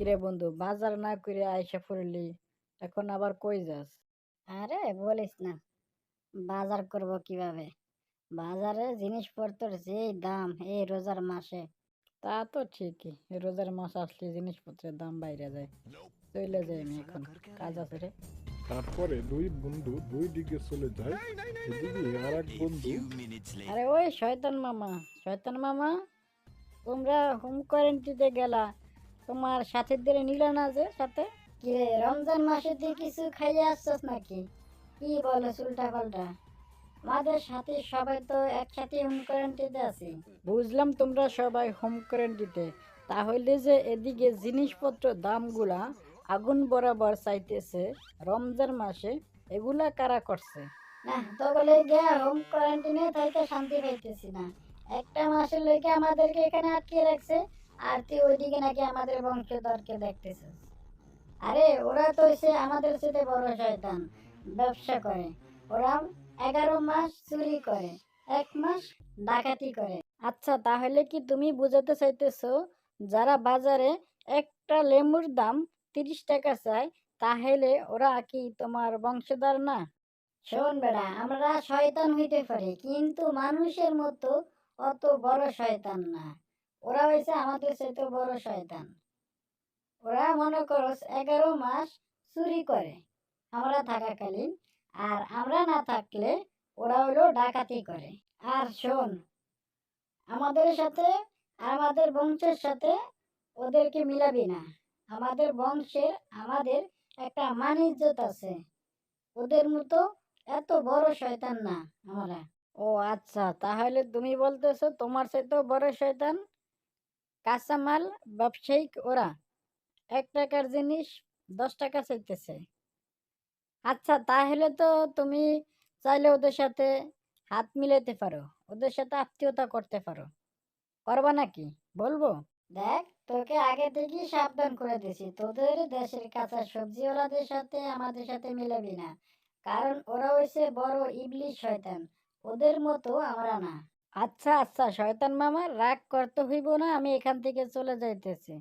কিরে বন্ধু বাজার না করে আইসা পড়লি এখন আবার কই যাস? আরে বলিস না বাজার করব কীভাবে? বাজারে জিনিসপত্রের যেই দাম এই রোজার মাসে। তা তো ঠিকই রোজার মাস আসলে জিনিসপত্রের দাম বাইরে যায়। চলে যাই আমি এখন কাজ আছে রে। তারপরে দুই বন্ধু দুই দিকে চলে যায় এদিকে আর এক বন্ধু আরে ওই শয়তান মামা শয়তান মামা তোমরা হোম কোয়ারেন্টিতে গেলা তোমার সাথে সাথীদের নিল না যে সাথে? কিরে রমজান মাসে তুই কিছু খাইয়ে আসছস নাকি? কি বলে উল্টা পাল্টা? আমাদের সাথে সবাই তো একসাথে হোম কোয়ারেন্টিতে আছি। বুঝলাম তোমরা সবাই হোম কোয়ারেন্টিতে তাহলে যে এদিকে জিনিসপত্র দামগুলা আগুন বরাবর চাইতেছে রমজান মাসে এগুলা কারা করছে? না তবে গিয়া হোম কোয়ারেন্টিনে থাইতে শান্তি পাইতেছি না। একটা মাসের লইকে আমাদেরকে এখানে আটকে রাখছে। আর তুই ওইদিকে নাকি আমাদের বংশধরকে দেখতেছিস। আরে, ওরা তো হইছে আমাদের সাথে বড় শয়তান, ব্যবসা করে। ওরা এগারো মাস চুরি করে, এক মাস ডাকাতি করে। আচ্ছা তাহলে কি তুমি বুঝাতে চাইতেছো, যারা বাজারে একটা লেবুর দাম তিরিশ টাকা চায়, তাহলে ওরা কি তোমার বংশধর না? শোন বেড়া, আমরা শয়তান হইতে পারি, কিন্তু মানুষের মতো অত বড় শয়তান না। ওরা হয়েছে আমাদের সাথে বড় শয়তান। ওরা মনে করো এগারো মাস চুরি করে, আমরা থাকাকালীন। আর আমরা না থাকলে ওরা হলো ডাকাতি করে। আর শোন, আমাদের সাথে, আমাদের বংশের সাথে ওদেরকে মিলাবি না। আমাদের বংশের আমাদের একটা মান ইজ্জত আছে। ওদের মতো এত বড় শয়তান না আমরা। ও আচ্ছা তাহলে তুমি বলতেছো তোমার সাথেও বড় শয়তান? কাঁচামাল, ব্যবসায়িক ওরা। এক টাকার জিনিস দশ টাকা চাইতেছে। আচ্ছা তাহলে তো তুমি চাইলে ওদের সাথে হাত মিলাতে পারো। ওদের সাথে আত্মীয়তা করতে পারো। করবা নাকি? বলব? দেখ, তোকে আগে থেকেই সাবধান করে দিছি তোদের দেশের কাঁচা সবজি সবজিওয়ালাদের সাথে আমাদের সাথে মিলাবি না। কারণ ওরা হইছে বড় ইবলিশ শয়তান। ওদের মতো আমরা না। আচ্ছা আচ্ছা শয়তান মামা রাগ করতে হইব না আমি এখান থেকে চলে যাইতেছি।